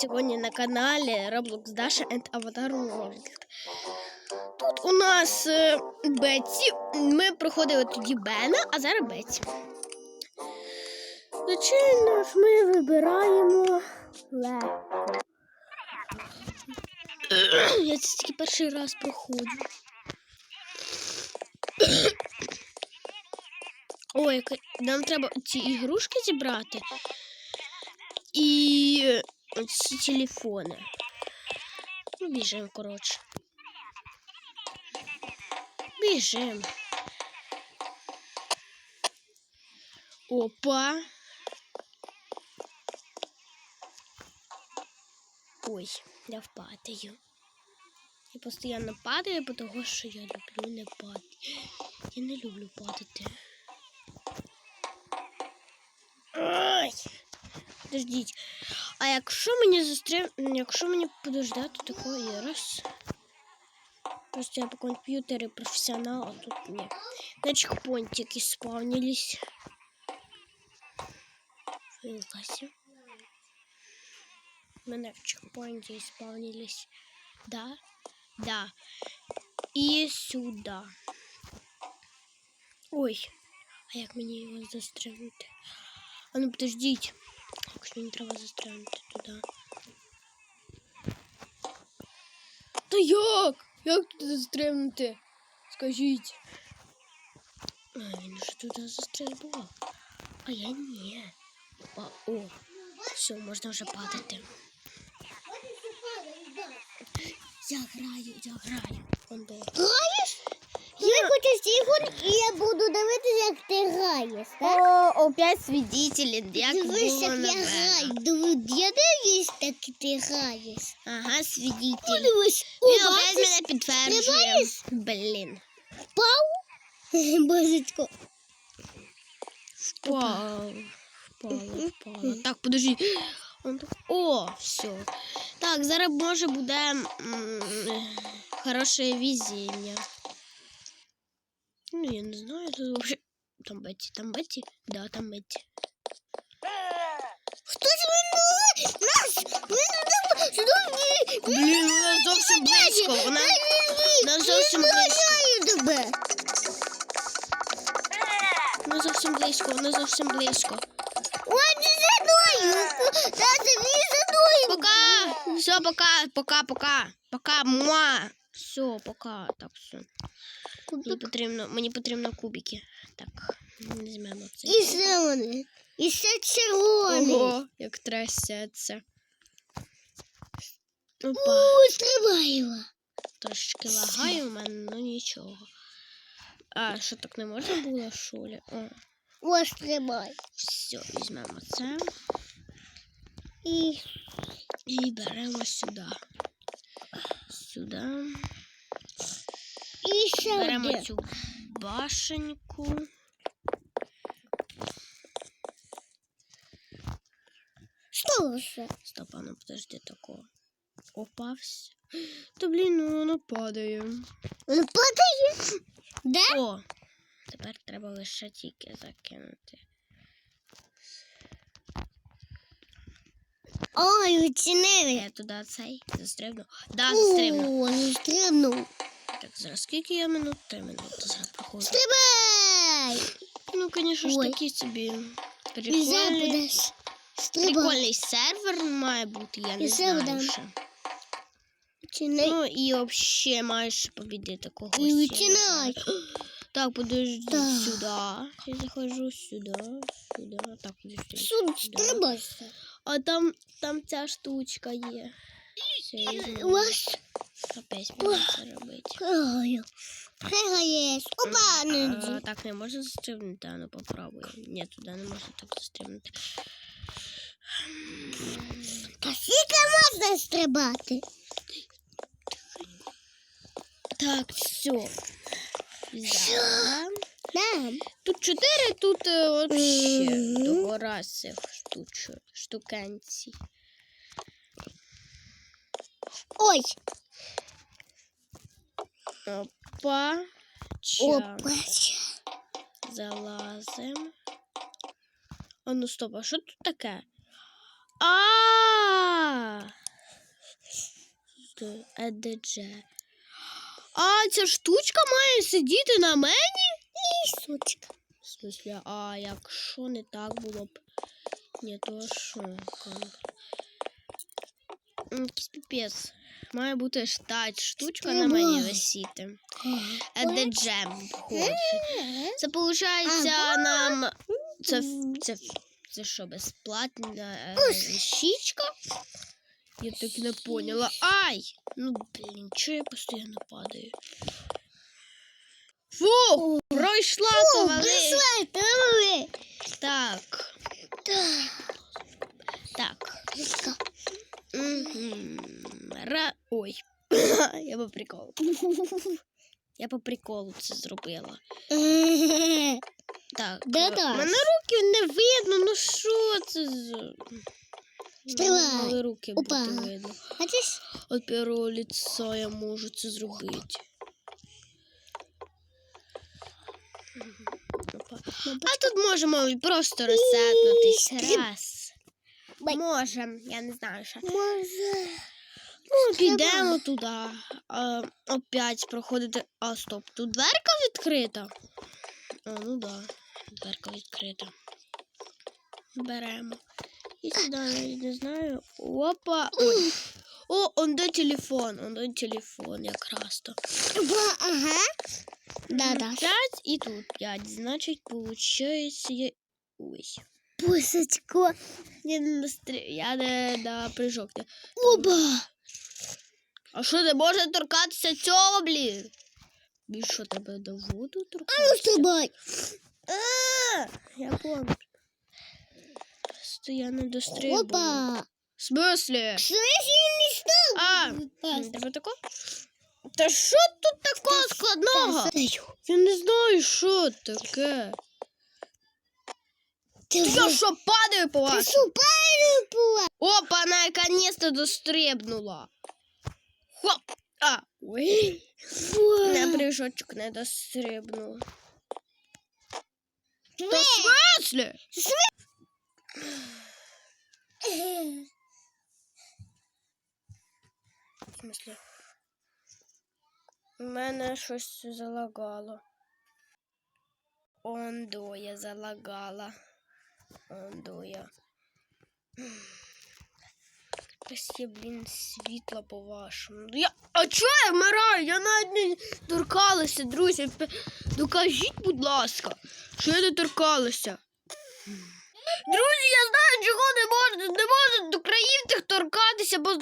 сьогодні на каналі Roblox Dasha and Avatar World. Тут у нас е, Бетсі. Ми проходили тоді Бена, а зараз Бетсі. Звичайно ж, ми вибираємо легко. Я це тільки перший раз проходжу. Ой, нам треба ці ігрушки зібрати і ці телефони. Ну, біжимо, коротше. Біжимо. Опа. Ой, я впадаю. Я постійно падаю, тому що я люблю не падати. Я не люблю падати. Ай! Подождіть. А якщо мені застря... якщо мені подождати такої раз. Просто я по комп'ютері професіонал, а тут ні. На чекпоинтики спавнились. Вилазим. Мене в чекпоинте спавнились. Да? Да. І сюди. Ой, а як мені його застрелити? А ну подождіть. Якщо мені треба застрелити туди. Та як? Як туди застрелити? Скажіть. А, він вже туди застрелював. А я ні. А, о, все, можна вже падати. Я граю, я граю. Он. Граєш? Я хочу телефон, і я буду дивитися, як ти граєш, так? О, опять свидетели, як Дивись, було як я граю. Диви, Я дивлюсь, так ти граєш. Ага, свидетель. Подивись, Він опять бачиш, мене підтверджує. Блін. впав? Божечко. Впав. Впала, впала. Так, подожди. Он так- О, все. Так, зараз може буде м, хороше везіння. Ну, я не знаю, тут вообще... Там Бетті, там Бетті? Да, там Бетті. Хтось минув нас! Ми туди сюди. Блін, вона зовсім близько. Вона, вона зовсім близько. Я тебе. Вона зовсім близько, вона зовсім близько. Ой, ти за мною. Та тобі за мною. Пока! Все, пока, пока, пока. Пока, муа. Все, пока. Так, все. Мені потрібно, мені потрібно кубики. Так, візьмемо це. І зелене. І ще червоний. Ого, як трясеться. Опа, У, стрибаємо. трошечки лагає у мене, ну нічого. А, що так не можна було, що ли? О, О, стрибай. все, візьмемо це. І І беремо сюди. Сюди. І ще Беремо один. цю башеньку. Сталося. Стоп, а ну подожди такого. Опався. Та блін, ну воно падає. Воно падає. Де? О! Тепер треба лише тільки закинути. Ой, оцінили. Я туди цей застрибну. Да, застрибну. О, застрибнув. Так, зараз скільки я минут? Три минути зараз проходжу. Стрибай. Ну, звісно ж, Ой. такий собі Нельзя прикольний. будеш. Стрибай. Прикольний сервер має бути, я не І знаю один. ще. Оціни. Ну і взагалі маєш побідити когось. І я не оцінай. знаю. Так, подожди Так. сюди. Я захожу сюди, сюди. Так, подожди. Суд, стрибайся. А там, там ця штучка є. Все, я. Ось. Опять мені це робити. Пригаєш. Опа, А, так не можна застрибнути, а ну попробуй. Ні, туди не можна так застрибнути. Та скільки можна стрибати? Так, все. Взяла. Там. Тут чотири, тут е, вообще Мгм. догора цих штуч. Ой. Опа. Ча. Опа. Залазим. А ну стоп, а що тут таке? А! ЕДЖ. А, ця штучка має сидіти на мені? І сучка. В смысле, а якщо не так було б. Ні, то що? Якийсь піпець. Має бути штать штучка на мені висіти. ЕДЖ. Боже. Це виходить нам. Це, це, це що, безплатна е, щічка? Я так не поняла. Ай! Ну, блін, чого я постійно падаю? Фу! Пройшла то вали. Прийшла, трави. Так, Так. так. Мгм. Ра... Ой. я по приколу. Я по приколу це зробила. Так. Де е, Даш? Мене руки не видно, ну що це за. Мали руки Опа. бути видно. Бачиш? От первого лица я можу це зробити. Опа. А тут можемо просто розсетнутись. Раз. Можем, я не знаю, що. Може. Ну, підемо туди. А, опять проходити. А, стоп, тут дверка відкрита. А, ну да, дверка відкрита. Беремо. І сюди навіть не знаю. Опа. Ой. О, он де телефон, он де телефон якраз то. Ага. Да, да. 5 і тут 5. Значить, получається. Ой. Пусочко. Я не. Я не на прыжок. Оба. А що не може торкатися цього, блін? Більше тебе до воду Ну, торкатися? Я понял. Просто я не дострибую. Опа. В смысле? Що не став? А, тебе тако? Та що тут такого складного? Я не знаю, що таке. Ти Я що падаю по вас? супер була. Опа, она наконец-то дострибнула. Хоп! А, ой. На прыжочок не дострибнула. Та в смысле? В смысле? У мене щось залагало. Ондо я залагала. Ондо я. Якось є, блін, світло по-вашому. Я... А чого я вмираю? Я навіть не торкалася, друзі. Докажіть, будь ласка, що я не торкалася. Друзі, я знаю, чого не можна. Не можна до країв тих торкатися, бо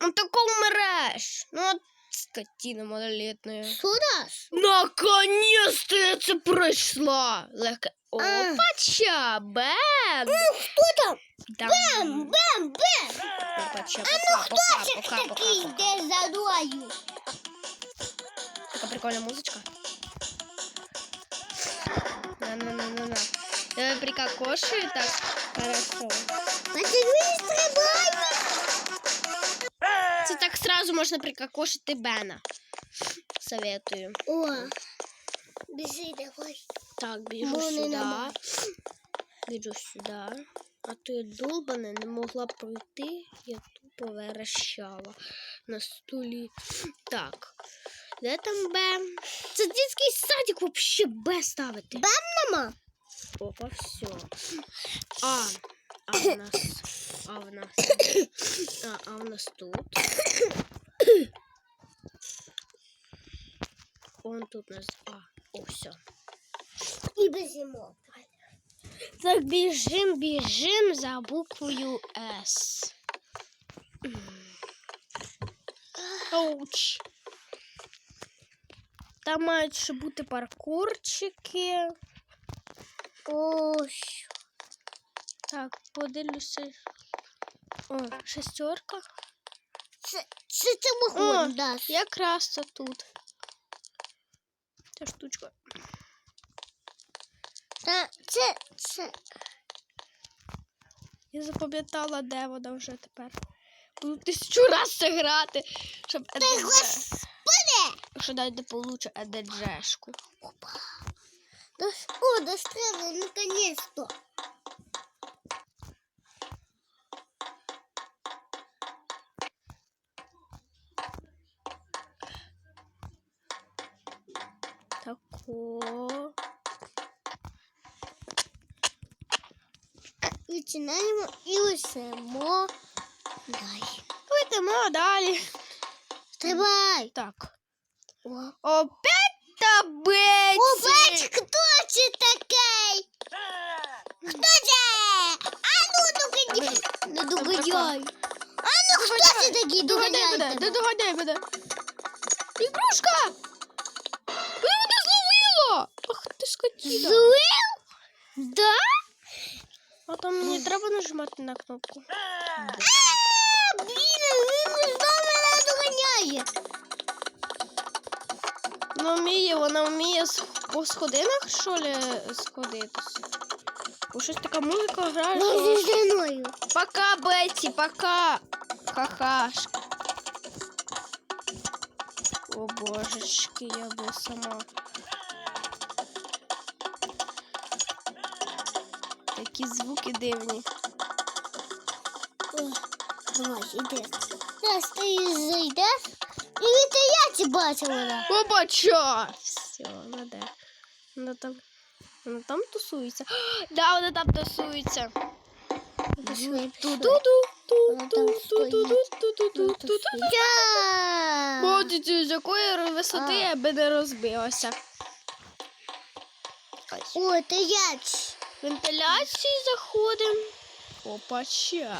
ну, тако вмреш. Ну, от скотіна малолітня. Сюда ж. Наконец-то я це пройшла. Легко. Опача, бем. Хто там? Там. Бем, бем, бем. Опача, А ну пока, хто пока, це пока, пока, такий пока. йде за мною? Така прикольна музичка. На-на-на-на-на. Давай прикокошую так. Хорошо. А ти не так сразу можна прикокошити Бена. Советую. О, біжи давай. Так, Мене сюди. нема. Біжу. А то я долбана не могла пройти, я тупо верещала на столі. Так. Де там Б? Це дитячий садик вообще Б ставити. Б? Мама. Опа, все. А, а в нас. А в нас. А, а в нас тут. Он тут нас. А, о, все. І біжимо. Так, біжим, біжим за буквою С. Оуч. Там мають ще бути паркурчики. О, що? Так, подивлюся. О, шестерка. Це, це, це О, вогонь, Якраз це тут. Ця штучка. Та, це, це. Я запам'ятала, де вона вже тепер. Буду тисячу раз це грати, щоб ЕДЖ. Якщо навіть не получу ЕДЖшку. Даш, о, дострелила, наконец-то. Тако. Починаємо і. Летимо далі. Стрибай. Так. О. Опять табець. Опять, хто це такий? Хто це? А ну доганяй. Не доганяй. А ну хто це такий? Доганяй мене, доганяй мене. Ігрушка! Ах ти скотіна. Злив? Да? А там мені треба нажимати на кнопку. Блін, він знову мене доганяє. Вона вміє, вона вміє по сходинах, що ли, сходитися. Бо щось така музика грає, Ну, зі мною. Пока, Бетті, пока. Какашка. О божечки, я бы сама. Такі звуки дивні. Давай, іди. Зараз ти зайдеш. І від я ці бачила. Побача! Все, вона де. Вона там. Вона там тусується. Да, вона там тусується. З якої висоти я би не розбилася. О, ти яч. Вентиляції заходимо. Опача.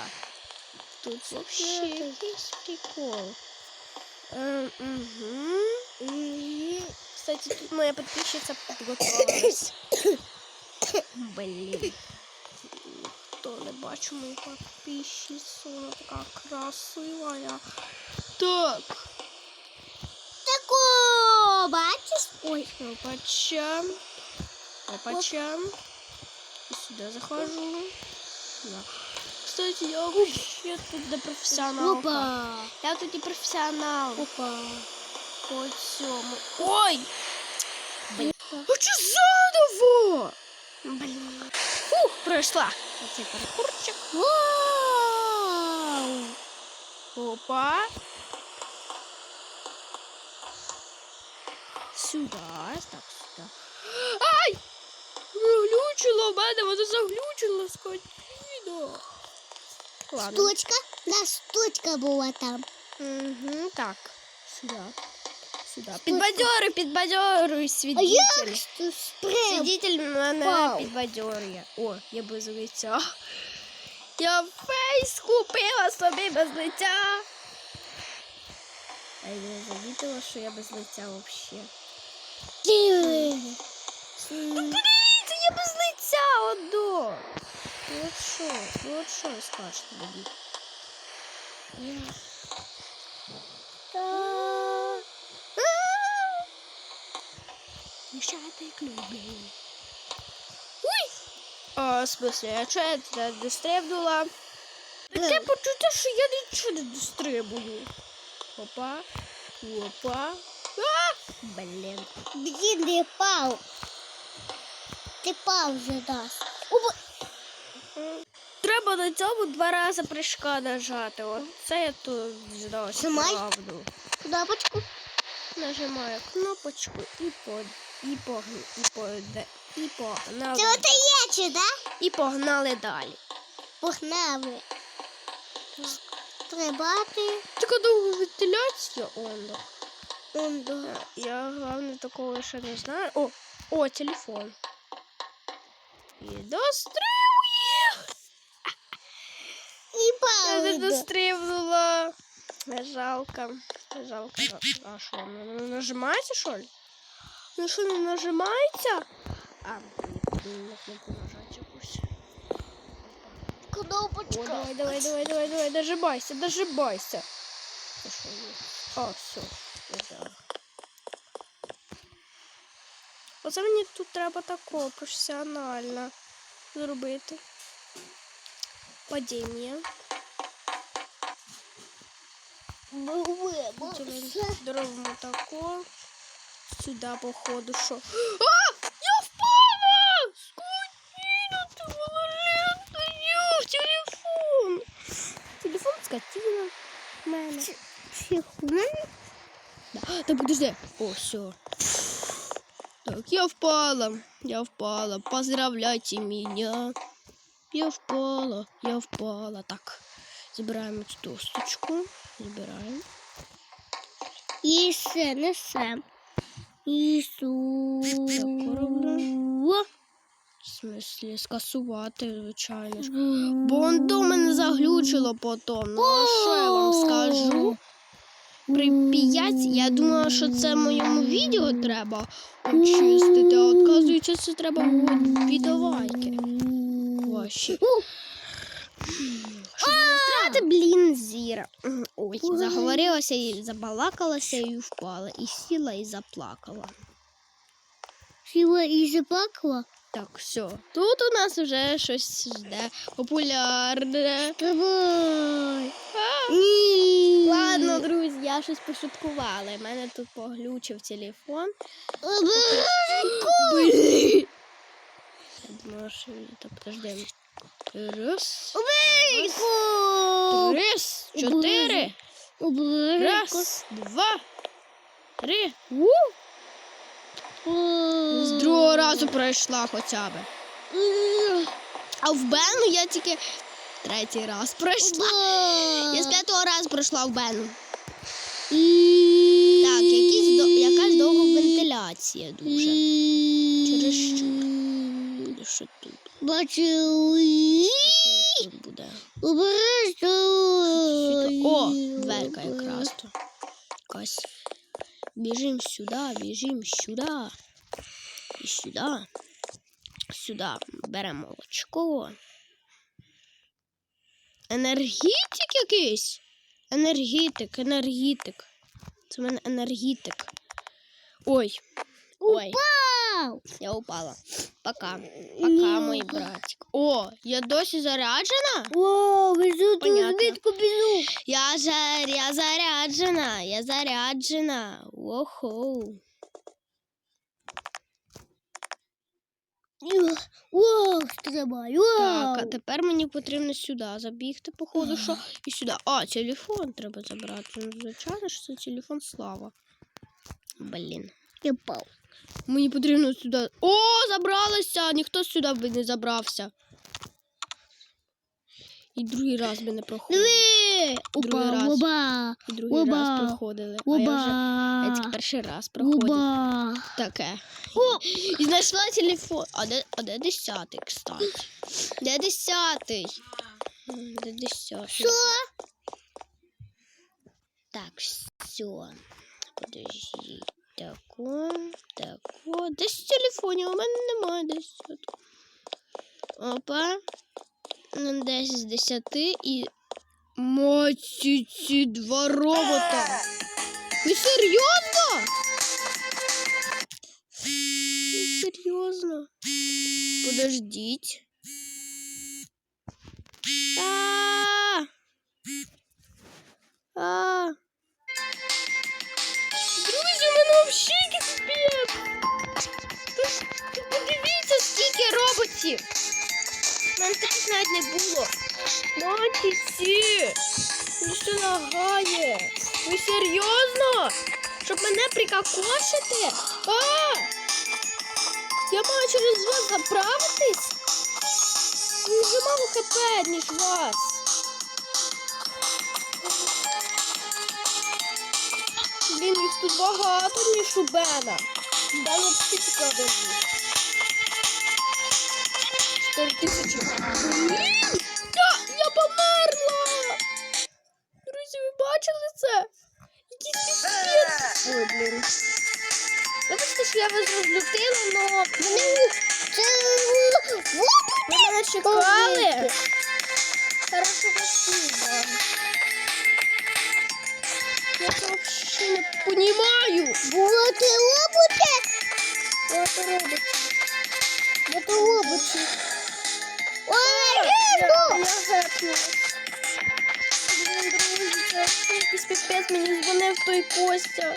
Тут вообще якийсь прикол. Угу. Кстати, тут моя подписчица подготовилась. Блін. Хто не бачу мою подписчицу, вона така красива. я. Так. Тако, бачиш? Ой, Опача. Опача. И сюда захожу. Да. Кстати, я вообще тут не профессионал. опа. Я тут не профессионал. Опа. По цьому. Ой! Блин. А что заново? Блин. Фух, пройшла. Оцей паркурчик. Вау! Опа. Сюда. Так! Заглючила в мене, воно заглючило скотіно. Ладно. Штучка. Нас штучка була там. Угу, так. Сюда. Сюда. Підбадьори, підбадьори, А свідитель. як тут спрям? Свідитель мене Вау. підбадьорює. О, я без лиця. Я фейс купила собі без лиця. А я замітила, що я без лиця взагалі. Диви. Ну подивіться, я без одно. Ну от що? Ну от що ви скажете мені? Мішати клюблю. Ой! А, в смысле, я чого я туди дострибнула? Таке почуття, що я нічого не дострибую. Опа. Опа. А! Блін. Блін, ти пав. Ти вже дасть. Треба на цьому два рази прыжка нажати. От це я тут Нажимай. правду. Кнопочку. Нажимаю кнопочку і по і пог і по і погнали. Це оте є чи, да? І погнали далі. Погнали. Стрибати. Така довга вентиляція, онда. Он до. Я головне такого ще не знаю. О, о, телефон. І дострибує. І Я не пав. дострибнула. Жалко. Жалко. А що, ну, ну, нажимається, що ли? Ну що, не нажимається? А, не на кнопку нажати якусь. О, Кнопочка. давай, давай, давай, давай, давай, дожимайся, дожимайся. Це що є? А, все, Оце мені тут треба тако професіонально зробити. Падіння. Зробимо тако. Сюди, походу, що. А! Я впала! Скотина, ти малолетная! В телефон! Телефон скотина. в Мене. Психун. Да. Та подожди. О, все. Так, я впала, я впала. Поздравляйте меня. Я впала, я впала. Так, забираємо цю досточку. Забираємо. І все, несем. Ісу. Так, роблю. В смислі, скасувати, звичайно ж. Бо он до мене заглючило потім. Ну, а що я вам скажу? При п'ять, я думала, що це моєму відео треба очистити, а оказується, це треба в відовайки. Ваші. Щоб блін, зіра. Ой, Ой. заговорилася і забалакалася і впала, і сіла, і заплакала. Сіла і заплакала. Так, все. Тут у нас вже щось жде популярне. Давай. А! Ні. Ладно, друзі, я щось пошуткувала. У мене тут поглючив телефон. Блін. Що подожди. Раз, Обережку. раз, чотири. Обережку. Раз, два, три. У! З другого разу пройшла хоча б. А в Бену я тільки третій раз пройшла. Я з п'ятого разу пройшла в Бену. Так, якісь до... якась довга вентиляція дуже. Через що? Що тут? Бачили. Що тут буде? О, дверка якраз. Якась. Біжим сюди, біжим сюди. І сюди. Сюди. Беремо молочко. Енергетик якийсь. Енергетик, енергетик. Це в мене енергетик. Ой. Ой, Вау. я упала. Пока. Пока, мой братик. О, я досі заряджена? Вау, везу Понятно. збитку біжу. Я жар, я заряджена, я заряджена. Охо. Вау, стрибай. Так, а Вау. тепер мені потрібно сюди забігти, походу, що і сюди. А, телефон треба забрати. Ну, звичайно, що це телефон слава. Блін. Я пав. Мені потрібно сюди. О, забралася! Ніхто сюди не забрався. І другий раз би не. Диви. Другий Опа, раз. оба. І другий Оба. раз проходили. А я вже я тільки перший раз проходив. Оба. Таке. О, і знайшла телефон. А де, а де десятий, кстати? Де десятий? Де десятий? Що? Так, все. Подожди. Тако, тако. Десь в телефоні, у мене немає десятого. Опа. Ну, Десь з десяти і. Маці ці два робота. Ви серйозно? Ви серйозно? Подождіть. Таких навіть не було. Матіці! Мені що лагає? Ви серйозно? Щоб мене прикакошити? А! Я маю через вас заправитись? Мені вже мало хп, ніж вас. Блін, їх тут багато, ніж у Бена. Бен взагалі цікавий. Чотири тисячі. Блін! Я, я померла! Друзі, ви бачили це? Якийсь піпець. Ой, блін. Вибачте, що я вас розлютила, но ви мене чекали. Хорошого сина. Я це взагалі не понімаю. було ти роботи. Що це робить? Це роботи. Ой, якийсь піпець мені дзвонив той Костя.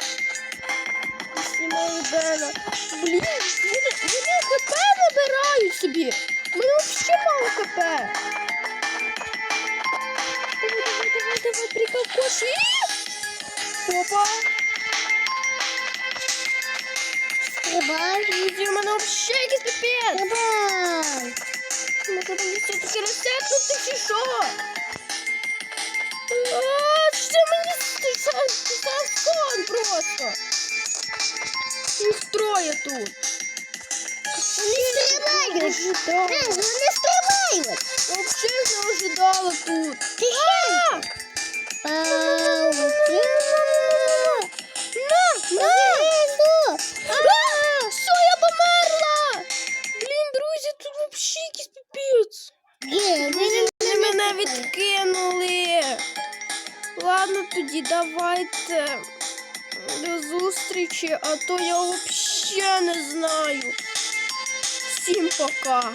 Знімаю Бена. Блін, вони, вони ХП набирають собі. Мене взагалі мало ХП. Давай, давай, давай, давай, приколкоши. Опа. Стрибай. Друзі, у мене взагалі якийсь піпець. Стрибай. Може мені все-таки розсекнути чи що? А, Що мені це просто? Їх троє тут. Вони. Е, Вони стрибають. Вообще не ожидала тут. Паутина. На, на! Відкинули. Ладно, тоді давайте до зустрічі, а то я взагалі не знаю. Всім пока.